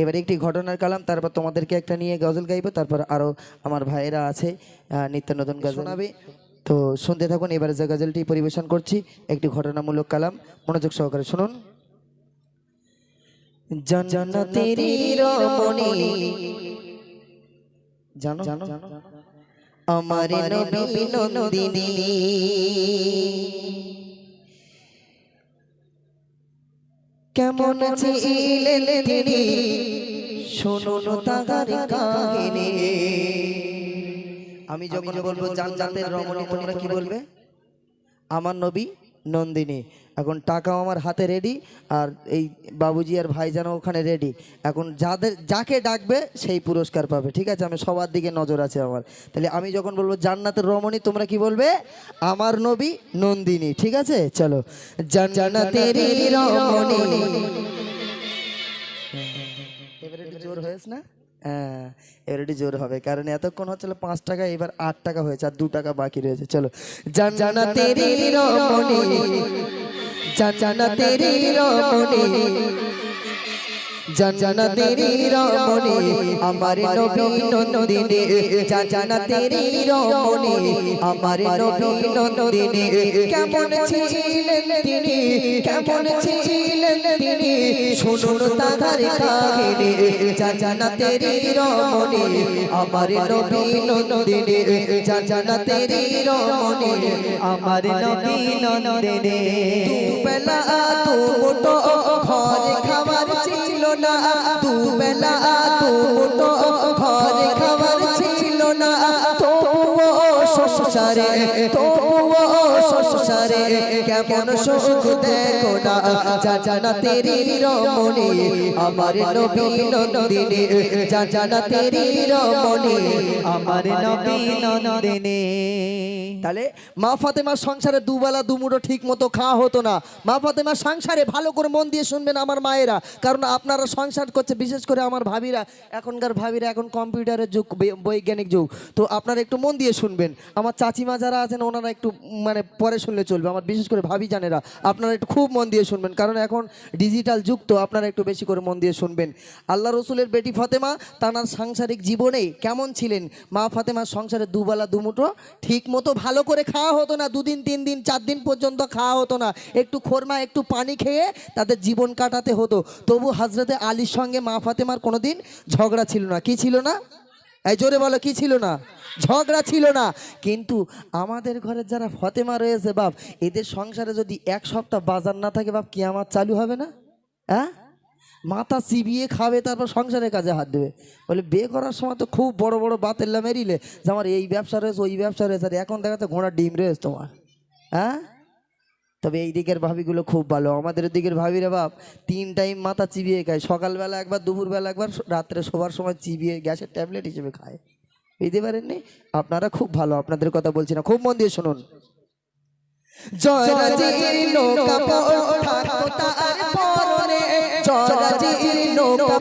এবার একটি ঘটনার কালাম তারপর তোমাদেরকে একটা নিয়ে গজল গাইবো তারপর আরও আমার ভাইয়েরা আছে নিত্য নতুন গজল শোনাবে। তো শুনতে থাকুন এবারে যে গজলটি পরিবেশন করছি একটি ঘটনামূলক কালাম মনোযোগ সহকারে শুনুন। জানো? জানো? আমার নবী নন্দিনী। কেমন ছিলেন তিনি? শুনুন তাগার কাহিনী। আমি যখন বলব জান্নাতের রমণী তোমরা কি বলবে? আমার নবী নন্দিনী। এখন টাকাও আমার হাতে রেডি আর এই বাবুজি আর ভাইজানও ওখানে রেডি এখন যাদের যাকে ডাকবে সেই পুরস্কার পাবে ঠিক আছে? আমি সবার দিকে নজর আছে আমার। তাহলে আমি যখন বলব জান্নাতের রমণী তোমরা কি বলবে? আমার নবী নন্দিনী ঠিক আছে? চলো। জান্নাতের রমণী। এবারে জোর হয়েছে না? হ্যাঁ এবার একটু জোর হবে। কারণ এতক্ষণ হচ্ছে পাঁচ টাকা, এবার আট টাকা হয়েছে, আর দু টাকা বাকি রয়েছে। চলো। জানা তেরি জানা তেরি জানা তেরি রমণী, আমার নবী নন্দিনী। জানা তেরি রমণী, আমার নবী নন্দিনী। কেমন ছিলেন তিনি? কেমন ছিলেন তিনি? শুনুন তাহার কাহিনী। জানা তেরি রমণী, আমার নবী নন্দিনী। জানা তেরি রমণী, আমার নবী নন্দিনী। দুবেলা দুটো ঘরে ছিল না দুবেলা দুটো ঘরে কেমন সুখ দেখো না? জানা তেরি রমণী আমার নবী নন্দিনী জানা তেরি রমণী আমার নবী নন্দিনী তাহলে মা ফাতেমার সংসারে দুবেলা দুমুটো ঠিক মতো খাওয়া হতো না। মা ফাতেমার সংসারে ভালো করে মন দিয়ে শুনবেন আমার মায়েরা। কারণ আপনারা সংসার করছে বিশেষ করে আমার ভাবিরা। এখনকার ভাবিরা এখন কম্পিউটারের যুগ বৈজ্ঞানিক যুগ। তো আপনারা একটু মন দিয়ে শুনবেন। আমার চাচিমা যারা আছেন ওনারা একটু মানে পরে শুনলে চলবে। আমার বিশেষ করে ভাবি জানেরা আপনারা একটু খুব মন দিয়ে শুনবেন, কারণ এখন ডিজিটাল যুগ তো আপনারা একটু বেশি করে মন দিয়ে শুনবেন। আল্লাহ রসুলের বেটি ফাতেমা তার সাংসারিক জীবনে কেমন ছিলেন? মা ফাতেমার সংসারে দুবেলা দুমুটো ঠিক মতো ভালো করে খাওয়া হতো না, দুদিন, তিন দিন, চার দিন পর্যন্ত খাওয়া হতো না। একটু খোরমা, একটু পানি খেয়ে তাদের জীবন কাটাতে হতো। তবু হাজরতে আলীর সঙ্গে মা ফাতেমার কোনোদিন ঝগড়া ছিল না। কি ছিল না? এই জোরে বলো, কি ছিল না? ঝগড়া ছিল না। কিন্তু আমাদের ঘরের যারা ফতেমা রয়েছে বাপ, এদের সংসারে যদি এক সপ্তাহ বাজার না থাকে বাপ কি আমার চালু হবে না? হ্যাঁ? মাথা চিবিয়ে খাবে, তারপর সংসারের কাজে হাত দেবে। বলে, বিয়ে করার সময় তো খুব বড় বড় বাতেল্লা মেরিলে যে আমার এই ব্যবসা রয়েছে, ওই ব্যবসা রয়েছে, আর এখন দেখা যাচ্ছে ঘোড়ার ডিম রয়েছে তোমার। হ্যাঁ? তবে এই দিকের ভাবিগুলো খুব ভালো। আমাদের দিকের ভাবিরা বাপ তিন টাইম মাথা চিবিয়ে খায়। সকালবেলা একবার দুপুরবেলা একবার রাত্রে শোবার সময় চিবিয়ে গ্যাসের ট্যাবলেট হিসেবে খায়। বুঝতে পারেননি? আপনারা খুব ভালো আপনাদের কথা বলছি না। খুব মন দিয়ে শুনুন। জয়রাজির নৌকা থাকতো তার পরনে। জয়রাজির নৌকা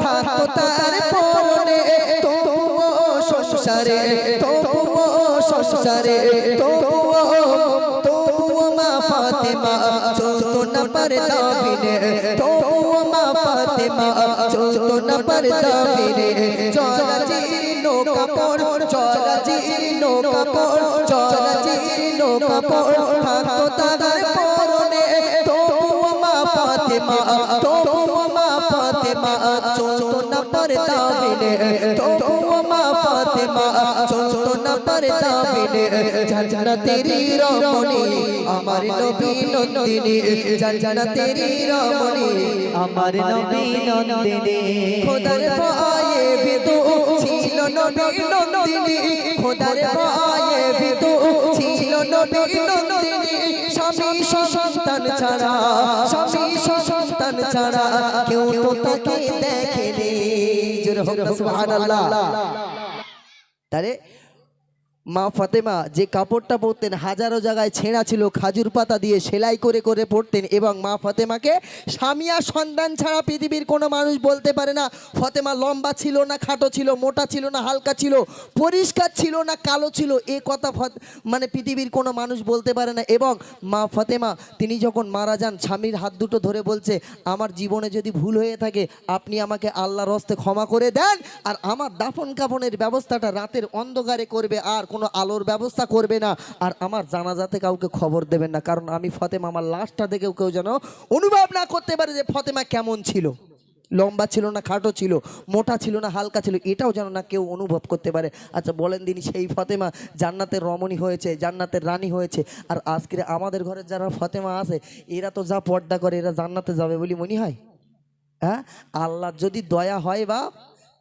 থাকতো তার পরনে। তবুও সংসারে তবুও সংসারে তবুও তবুও মা ফাতেমা চলতো না পর্দা বিনে তবুও মা ফাতেমা চলতো না পর্দা বিনে জয়রাজির নৌকা পড় জয়রাজির নৌকা পড় জয়রাজির নৌকা পড় থাকতো তার পরনে। তবুও মা ফাতেমা তবুও মা ফাতেমা চলতো না পর্দা বিনে তবুও মা, চলতো না পর্দা বিনে জান্নাতেরি রমণী। আমার নবী নন্দিনী জান্নাতেরি রমণী। আমার নবী নন্দিনী, খোদার পায়ে বিদু ছিল নবী নন্দিনী। খোদার পায়ে বিদু ছিল নবী নন্দিনী। স্বামী সন্তান ছাড়া, স্বামী সন্তান ছাড়া কেউ তো তাকে দেখেনি। জোরে হোক সুবহানাল্লাহ। তারে মা ফাতেমা যে কাপড়টা পরতেন হাজারো জায়গায় ছেঁড়া ছিল, খাজুর পাতা দিয়ে সেলাই করে করে পরতেন, এবং মা ফাতেমাকে স্বামীয়া সন্তান ছাড়া পৃথিবীর কোনো মানুষ বলতে পারে না। ফতেমা লম্বা ছিল না, খাটো ছিল, মোটা ছিল না, হালকা ছিল, পরিষ্কার ছিল না, কালো ছিল, এ কথা মানে পৃথিবীর কোনো মানুষ বলতে পারে না। এবং মা ফাতেমা, তিনি যখন মারা যান, স্বামীর হাত দুটো ধরে বলছে, আমার জীবনে যদি ভুল হয়ে থাকে, আপনি আমাকে আল্লাহর হস্তে ক্ষমা করে দেন, আর আমার দাফন কাফনের ব্যবস্থাটা রাতের অন্ধকারে করবে, আর কোনো আলোর ব্যবস্থা করবে না। আর আমার জানাজাতে কাউকে খবর দেবেন না, কারণ আমি ফতেমা, আমার লাশটা দেখেও কেউ যেন অনুভব না করতে পারে যে ফতেমা কেমন ছিল। লম্বা ছিল না, খাটো ছিল, মোটা ছিল না, হালকা ছিল, এটাও যেন না কেউ অনুভব করতে পারে। আচ্ছা বলেন দিন, সেই ফতেমা জান্নাতের রমণী হয়েছে, জান্নাতের রানী হয়েছে, আর আজকে আমাদের ঘরের যারা ফতেমা আছে, এরা তো যা পর্দা করে, এরা জান্নাতে যাবে বলি মনে হয়? হ্যাঁ? আল্লাহ যদি দয়া হয় বা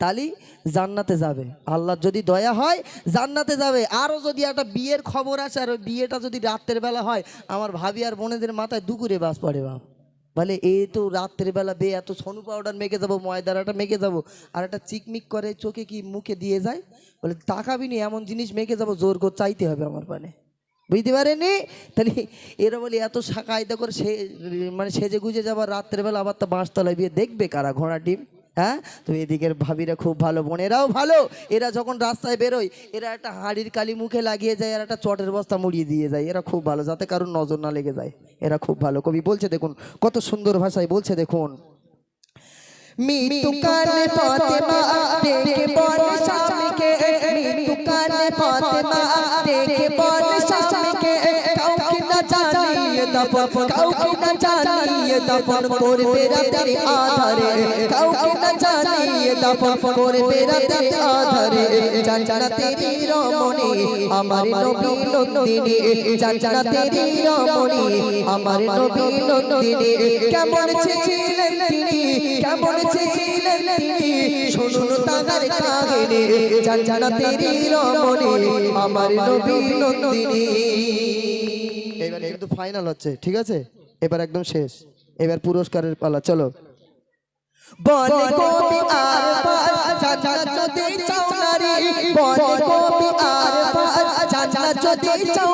তালি জান্নাতে যাবে। আল্লাহ যদি দয়া হয়, জান্নাতে যাবে। আরও যদি একটা বিয়ের খবর আসে, আর ওই বিয়েটা যদি রাত্রের বেলা হয়, আমার ভাবি আর বোনেদের মাথায় দুকুরে বাস পড়ে বাপ। বলে, এ তো রাত্রের বেলা বে, এত সনু পাউডার মেখে যাব ময়দারাটা মেখে যাব। আর একটা চিকমিক করে চোখে কি মুখে দিয়ে যায়? বলে, তাকাবি নি, এমন জিনিস মেখে যাব, জোর করে চাইতে হবে আমার পানে। বুঝতে পারেনি তাহলে এরা বলি, এত কায়দা করে সে মানে সেজে গুজে যাবার রাত্রেবেলা আবার তো বাঁশতলায় বিয়ে, দেখবে কারা ঘোড়া ডিম? হ্যাঁ? তো এদিকের ভাবিরা খুব ভালো, বোনেরাও ভালো। এরা যখন রাস্তায় বেরোয়, এরা একটা হাড়ির কালি মুখে লাগিয়ে যায়, আর একটা চটের বস্তা মুড়িয়ে দিয়ে যায়। এরা খুব ভালো, যাতে কারোর নজর না লেগে যায়। এরা খুব ভালো। কবি বলছে, দেখুন, কত সুন্দর ভাষায় বলছে, দেখুন। মৃত্যু কানে ফাতেমা, দেখে বল স্বামীকে, মৃত্যু কানে ফাতেমা জানিয়ে দফন, কাউকে না জানিয়ে দফন করবে রাতের আধারে। কাউকে না জানিয়ে দফন করবে রাতের আধারে। জানা তেরি রমণী, আমার নবী নন্দিনী। জানা তেরি রমণী, আমার নবী নন্দিনী। কেমন ছিলেন তিনি? কেমন ছিলেন তিনি? শুনুন তাগার কাহিনী। জানা তেরি রমণী, আমার নবী নন্দিনী। কিন্তু ফাইনাল হচ্ছে, ঠিক আছে? এবার একদম শেষ। এবার পুরস্কারের পালা, চলো। বলে কবি আর পার জানা যদি চাও নারী কবি আর পার জানা যদি চাও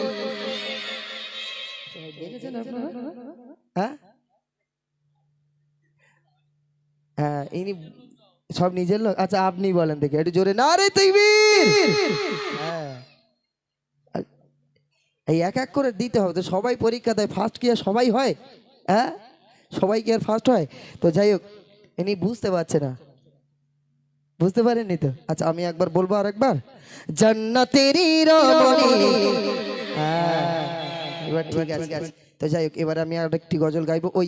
হ্যাঁ ইনি সব নিজের লোক। আচ্ছা আপনি বলেন দেখি একটু জোরে। না রে তৈবির হ্যাঁ। এই এক এক করে দিতে হবে তো সবাই পরীক্ষা দেয় ফার্স্ট কি আর সবাই হয়? হ্যাঁ? সবাই কি আর ফার্স্ট হয়? তো যাই হোক ইনি বুঝতে পারছে না। বুঝতে পারেননি তো? আচ্ছা আমি একবার বলব আর একবার জান্নাতেরি রমণী। হ্যাঁ এবার ঠিক আছে তো যাই হোক এবার আমি আর একটি গজল গাইবো ওই